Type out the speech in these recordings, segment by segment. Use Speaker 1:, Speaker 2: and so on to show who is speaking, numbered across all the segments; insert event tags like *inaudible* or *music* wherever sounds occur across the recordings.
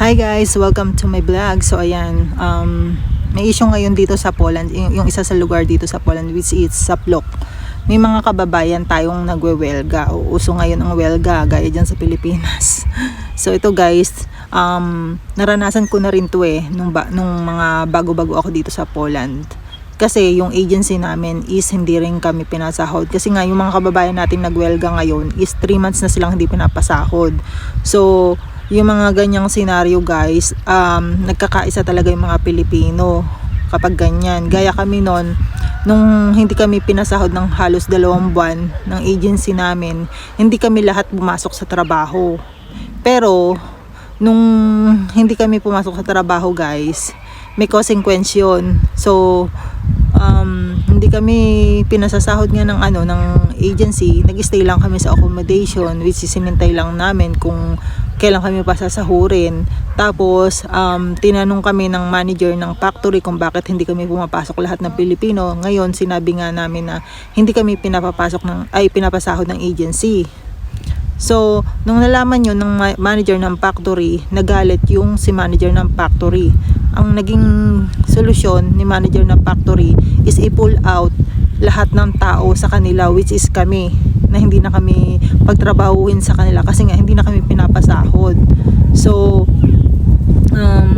Speaker 1: Hi guys, welcome to my vlog. So ayan, um, may issue ngayon dito sa Poland, yung, isa sa lugar dito sa Poland which is Saplok. May mga kababayan tayong nagwewelga. O, uso ngayon ang welga, gaya dyan sa Pilipinas. *laughs* So ito guys, um, naranasan ko na rin to eh, nung, ba, nung mga bago-bago ako dito sa Poland. Kasi yung agency namin is hindi rin kami pinasahod. Kasi nga yung mga kababayan natin nagwelga ngayon is 3 months na silang hindi pinapasahod. So, yung mga ganyang senaryo guys, um, nagkakaisa talaga yung mga Pilipino kapag ganyan. Gaya kami noon, nung hindi kami pinasahod ng halos dalawang buwan ng agency namin, hindi kami lahat pumasok sa trabaho. Pero, nung hindi kami pumasok sa trabaho guys, may consequence yun. So, um, hindi kami pinasasahod nga ng ano ng agency nag-stay lang kami sa accommodation which is sinintay lang namin kung kailan kami pasasahurin tapos um, tinanong kami ng manager ng factory kung bakit hindi kami pumapasok lahat ng Pilipino. Ngayon sinabi nga namin na hindi kami pinapapasok ng ay pinapasahod ng agency. So, nung nalaman yun ng ma- manager ng factory, nagalit yung si manager ng factory. Ang naging solusyon ni manager ng factory is i-pull out lahat ng tao sa kanila which is kami na hindi na kami pagtrabahuhin sa kanila kasi nga hindi na kami pinapasahod. So, um,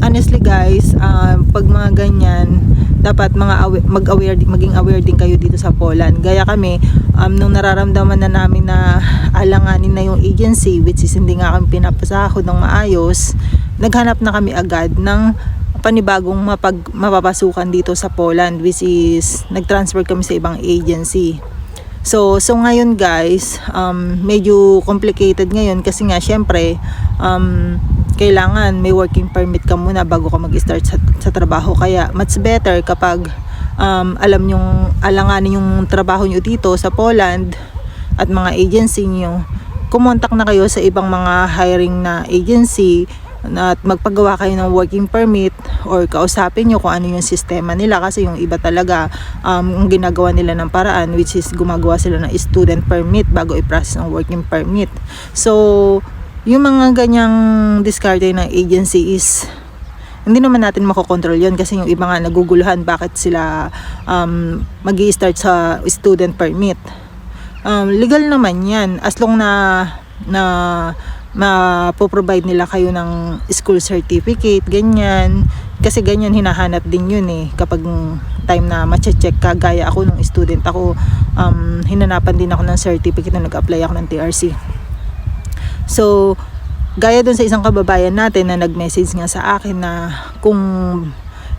Speaker 1: honestly guys, uh, pag mga ganyan, dapat mga awa- mag-aware maging aware din kayo dito sa Poland. Gaya kami, um, nung nararamdaman na namin na alanganin na yung agency which is hindi nga kami pinapasahod ng maayos, naghanap na kami agad ng panibagong mapag, mapapasukan dito sa Poland which is nag-transfer kami sa ibang agency. So, so ngayon guys, um, medyo complicated ngayon kasi nga syempre, um, kailangan may working permit ka muna bago ka mag-start sa, sa trabaho. Kaya, much better kapag um, alam yung alanganin yung trabaho nyo dito sa Poland at mga agency nyo, kumontak na kayo sa ibang mga hiring na agency at magpagawa kayo ng working permit or kausapin nyo kung ano yung sistema nila kasi yung iba talaga um, ginagawa nila ng paraan which is gumagawa sila ng student permit bago i-process ang working permit. So yung mga ganyang discarte ng agency is hindi naman natin makokontrol yon kasi yung iba nga naguguluhan bakit sila um, mag start sa student permit. Um, legal naman yan. As long na na ma-provide nila kayo ng school certificate, ganyan. Kasi ganyan hinahanap din yun eh kapag time na mache-check ka gaya ako nung student ako um, hinanapan din ako ng certificate nung nag-apply ako ng TRC. So, gaya dun sa isang kababayan natin na nag-message nga sa akin na kung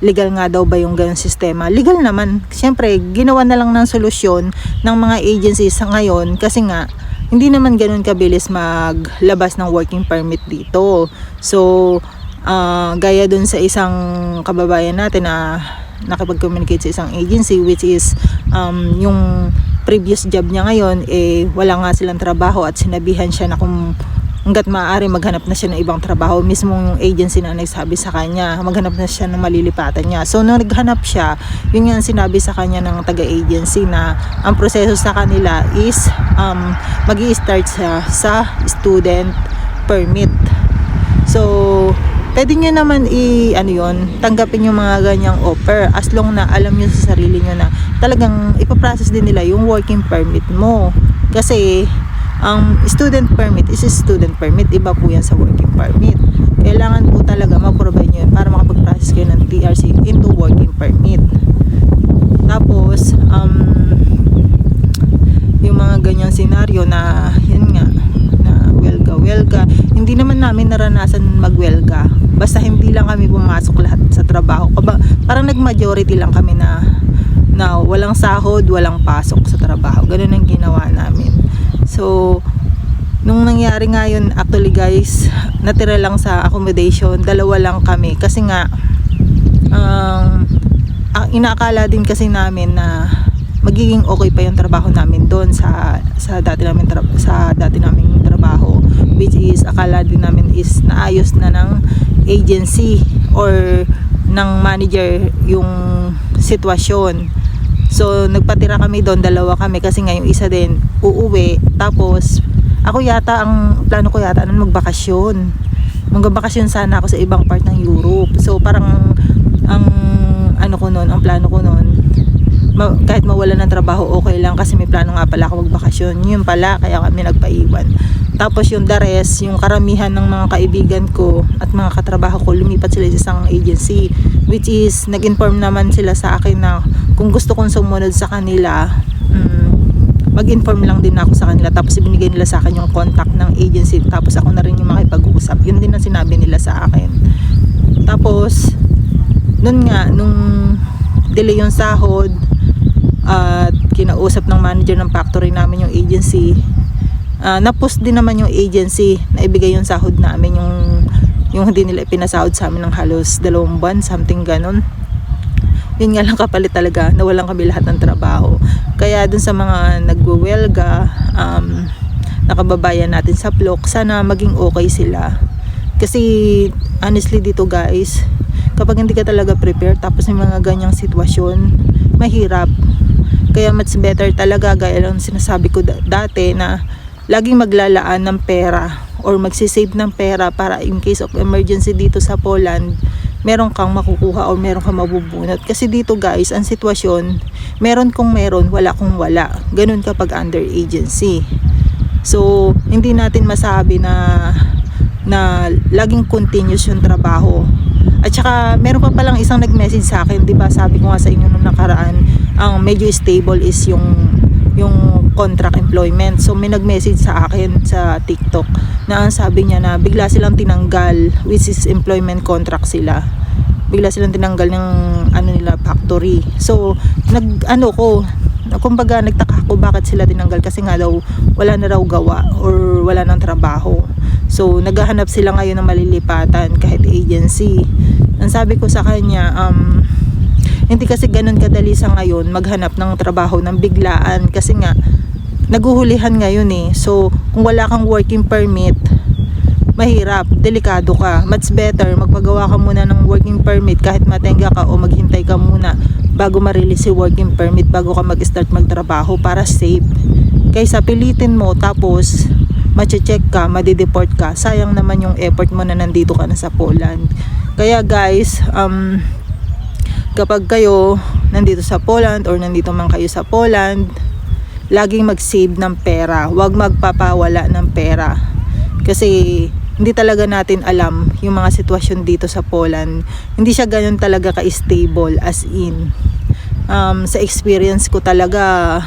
Speaker 1: legal nga daw ba yung ganyung sistema. Legal naman. Siyempre, ginawa na lang ng solusyon ng mga agencies sa ngayon kasi nga hindi naman ganun kabilis maglabas ng working permit dito. So, uh, gaya dun sa isang kababayan natin na nakipag-communicate sa isang agency which is um, yung previous job niya ngayon eh wala nga silang trabaho at sinabihan siya na kung hanggat maaari maghanap na siya ng ibang trabaho. Mismo yung agency na nagsabi sa kanya maghanap na siya ng malilipatan niya. So nung naghanap siya yun nga sinabi sa kanya ng taga-agency na ang proseso sa kanila is um, mag start siya sa student permit. So pwede nyo naman i ano yon tanggapin yung mga ganyang offer as long na alam nyo sa sarili nyo na talagang ipaprocess din nila yung working permit mo. Kasi ang student permit is student permit. Iba po yan sa working permit. Kailangan po talaga ma-provide nyo para makapag-process kayo ng TRC into working permit. Tapos, um, yung mga ganyang senaryo na, yun nga, na welga, welga. Hindi naman namin naranasan magwelga. Basta hindi lang kami pumasok lahat sa trabaho. Parang nag-majority lang kami na na walang sahod, walang pasok sa trabaho. Ganun ang ginawa namin. So, nung nangyari nga yun, actually guys, natira lang sa accommodation, dalawa lang kami. Kasi nga, um, inaakala din kasi namin na magiging okay pa yung trabaho namin doon sa sa dati namin sa dati naming trabaho which is akala din namin is naayos na ng agency or ng manager yung sitwasyon So, nagpatira kami doon, dalawa kami kasi nga yung isa din uuwi. Tapos, ako yata, ang plano ko yata nun magbakasyon. Mangbabakasyon sana ako sa ibang part ng Europe. So parang ang ano ko noon, ang plano ko noon, ma- kahit mawala ng trabaho okay lang kasi may plano nga pala ako magbakasyon. Yun pala kaya kami nagpaiwan. Tapos yung the rest, yung karamihan ng mga kaibigan ko at mga katrabaho ko lumipat sila sa isang agency which is nag-inform naman sila sa akin na kung gusto kong sumunod sa kanila mm, mag-inform lang din ako sa kanila. Tapos ibinigay nila sa akin yung contact ng agency. Tapos ako na rin yung makipag-usap yun din ang sinabi nila sa akin. Tapos nun nga nung delay yung sahod at kinausap ng manager ng factory namin yung agency Ah, na-post din naman yung agency na ibigay yung sahod namin yung yung hindi nila pinasahod sa amin ng halos dalawang buwan something ganon yun nga lang kapalit talaga nawalan kami lahat ng trabaho. Kaya dun sa mga nagwewelga um, nakababayan natin sa plok sana maging okay sila. Kasi honestly dito guys kapag hindi ka talaga prepare tapos may mga ganyang sitwasyon mahirap. Kaya much better talaga gaya lang sinasabi ko da- dati na laging maglalaan ng pera or magsisave ng pera para in case of emergency dito sa Poland meron kang makukuha or meron kang mabubunot. Kasi dito guys ang sitwasyon meron kung meron wala kung wala. Ganun kapag under agency. So hindi natin masabi na na laging continuous yung trabaho. At saka meron pa palang isang nag-message sa akin 'di ba? Sabi ko nga sa inyo nung nakaraan ang medyo stable is yung yung contract employment. So may nag-message sa akin sa TikTok na ang sabi niya na bigla silang tinanggal which is employment contract sila. Bigla silang tinanggal ng ano nila factory. So nag ano ko kumbaga nagtaka ako bakit sila tinanggal kasi nga daw wala na raw gawa or wala nang trabaho. So naghahanap sila ngayon ng malilipatan kahit agency. Ang sabi ko sa kanya um hindi kasi ganun kadali sa ngayon maghanap ng trabaho ng biglaan kasi nga naguhulihan ngayon eh. So, kung wala kang working permit, mahirap, delikado ka. Much better, magpagawa ka muna ng working permit kahit matenga ka o maghintay ka muna bago ma-release si working permit bago ka mag-start magtrabaho para safe. Kaysa pilitin mo tapos mache-check ka, madideport ka, sayang naman yung effort mo na nandito ka na sa Poland. Kaya guys, um, kapag kayo nandito sa Poland or nandito man kayo sa Poland, laging mag-save ng pera. Huwag magpapawala ng pera. Kasi hindi talaga natin alam yung mga sitwasyon dito sa Poland. Hindi siya ganun talaga ka-stable as in. Um, sa experience ko talaga,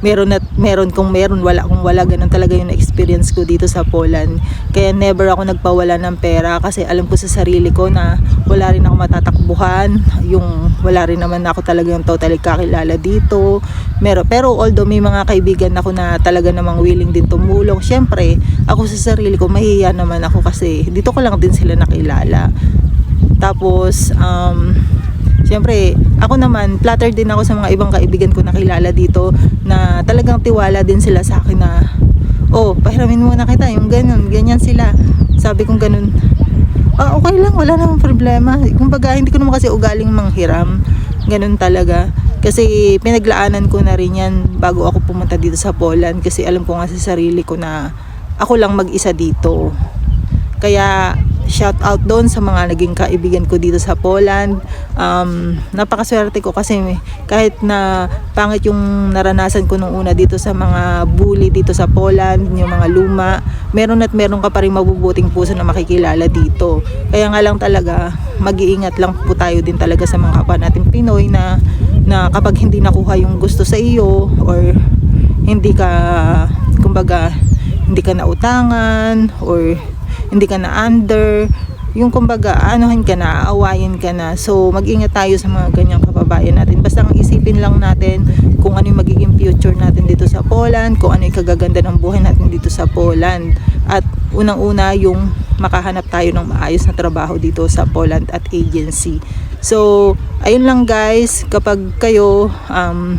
Speaker 1: meron at meron kung meron wala kung wala ganun talaga yung experience ko dito sa Poland. Kaya never ako nagpawala ng pera kasi alam ko sa sarili ko na wala rin ako matatakbuhan. Yung wala rin naman ako talaga yung totally kakilala dito. Meron pero although may mga kaibigan ako na talaga namang willing din tumulong syempre ako sa sarili ko mahihiya naman ako kasi dito ko lang din sila nakilala. Tapos um Siyempre, ako naman, flattered din ako sa mga ibang kaibigan ko na kilala dito na talagang tiwala din sila sa akin na oh, pahiramin muna kita, yung ganun, ganyan sila. Sabi kong ganun, ah, okay lang, wala namang problema. Kumbaga, hindi ko naman kasi ugaling manghiram. Ganun talaga. Kasi pinaglaanan ko na rin yan bago ako pumunta dito sa Poland kasi alam ko nga sa sarili ko na ako lang mag-isa dito. Kaya shout out doon sa mga naging kaibigan ko dito sa Poland. Um, napakaswerte ko kasi kahit na pangit yung naranasan ko nung una dito sa mga bully dito sa Poland, yung mga luma, meron at meron ka pa rin mabubuting puso na makikilala dito. Kaya nga lang talaga, mag-iingat lang po tayo din talaga sa mga kapwa natin Pinoy na, na kapag hindi nakuha yung gusto sa iyo or hindi ka, kumbaga, hindi ka nautangan or hindi ka na under, yung kumbaga, anuhan ka na, aawayin ka na. So, mag-ingat tayo sa mga ganyang kababayan natin. Basta ang isipin lang natin kung ano yung magiging future natin dito sa Poland, kung ano yung kagaganda ng buhay natin dito sa Poland. At unang-una yung makahanap tayo ng maayos na trabaho dito sa Poland at agency. So, ayun lang guys, kapag kayo um,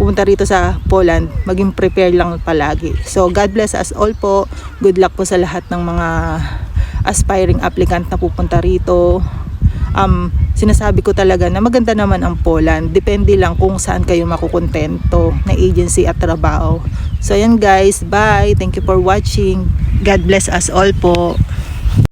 Speaker 1: pumunta rito sa Poland, maging prepare lang palagi. So, God bless us all po. Good luck po sa lahat ng mga aspiring applicant na pupunta rito. Um, sinasabi ko talaga na maganda naman ang Poland. Depende lang kung saan kayo makukontento na agency at trabaho. So, yan guys. Bye. Thank you for watching. God bless us all po.